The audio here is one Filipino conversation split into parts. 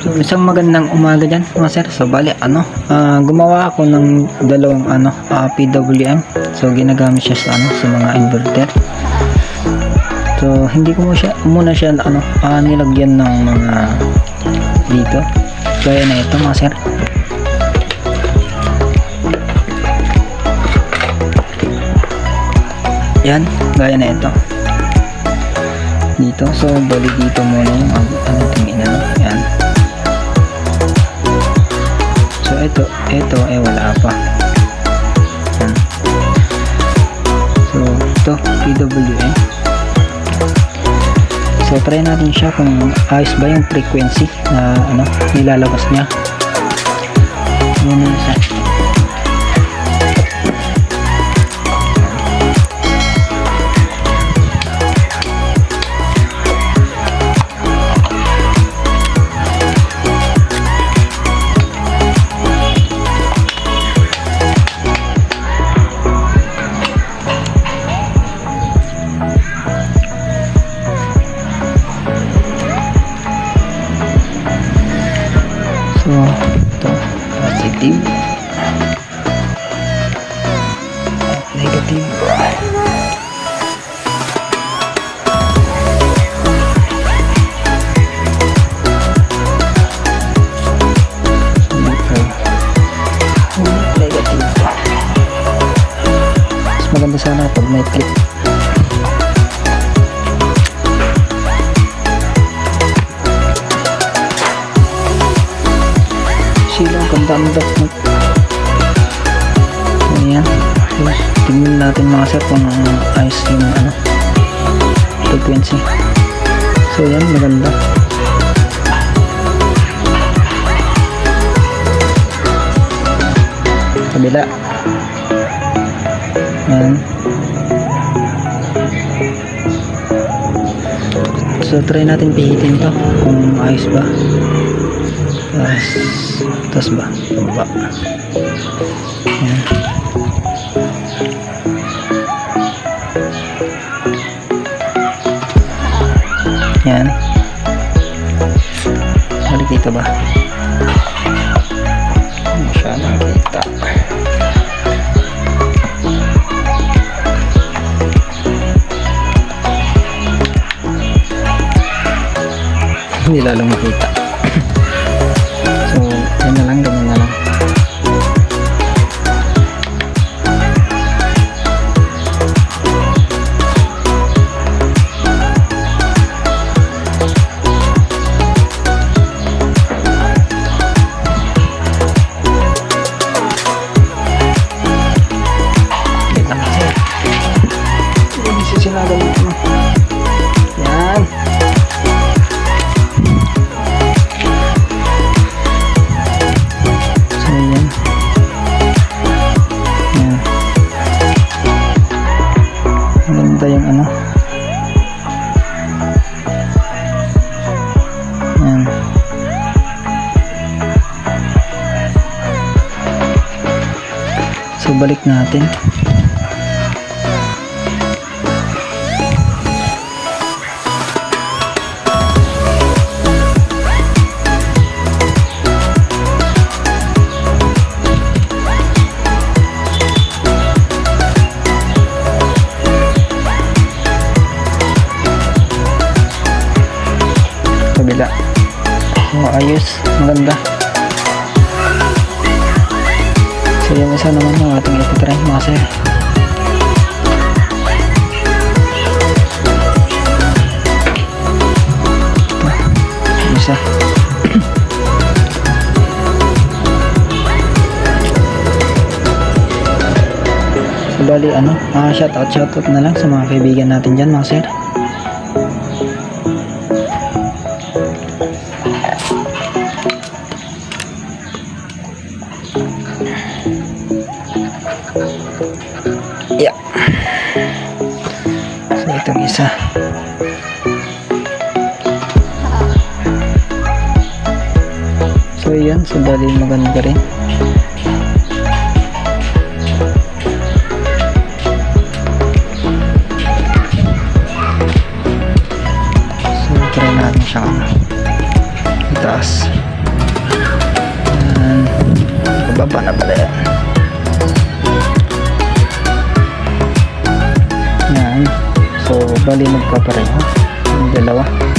So, isang magandang umaga dyan mga sir. So, bali, ano, ah, gumawa ako ng dalawang, ano, ah, PWM. So, ginagamit siya sa, ano, sa mga inverter. So, hindi ko mo siya, muna siya, ano, ah, nilagyan ng mga dito. Gaya na ito mga sir. Yan, gaya na ito. Dito, so, bali dito muna yung, ano, ano, tingin, ano, ito, ito eh wala pa. So ito, PWM. So try natin siya kung ayos ba yung frequency na ano, nilalabas niya. Yun yung ito, positive. Negative. Neutral. Negative. Mas maganda sana pag may clip. Silang ganda-ganda ayan. Tingnan natin mga sir kung ayos yung ano frequency. So yan maganda. Kabila. Yan so try natin pihitin to kung ayos ba. Tas tas ba? Baba yan. Yan. Balik dito ba? Masyadong kita. Hindi lalo makita So, balik natin. kabila. So ayos maganda so yung isa naman yung ating ititry mga sir. Isa. So bali ano? Ah, shout out shout out na lang sa mga kaibigan natin dyan mga sir isa. So yan, so bali maganda rin. Bali magkapareho. Yung dalawa.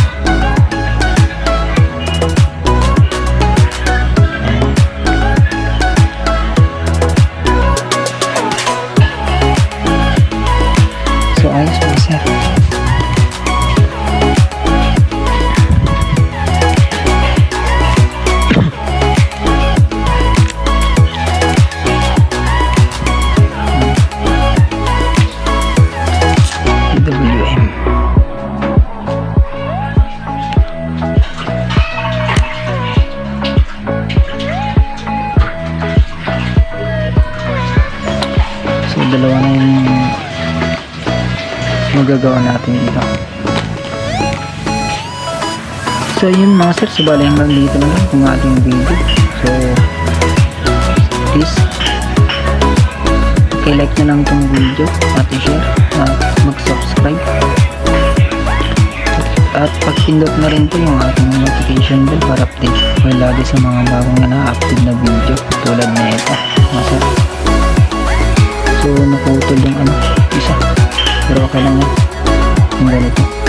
Dalawa na yung magagawa natin dito. So, yun mga sir. So, bali hanggang dito na lang kung ating video. So, please, i-like na lang itong video at i-share at mag-subscribe at pag-pindot na rin po yung ating notification bell para update kayo lagi sa mga bagong na-upload na video tulad na ito mga sir so naputol yung ano isa. Pero okay lang yan yung ganito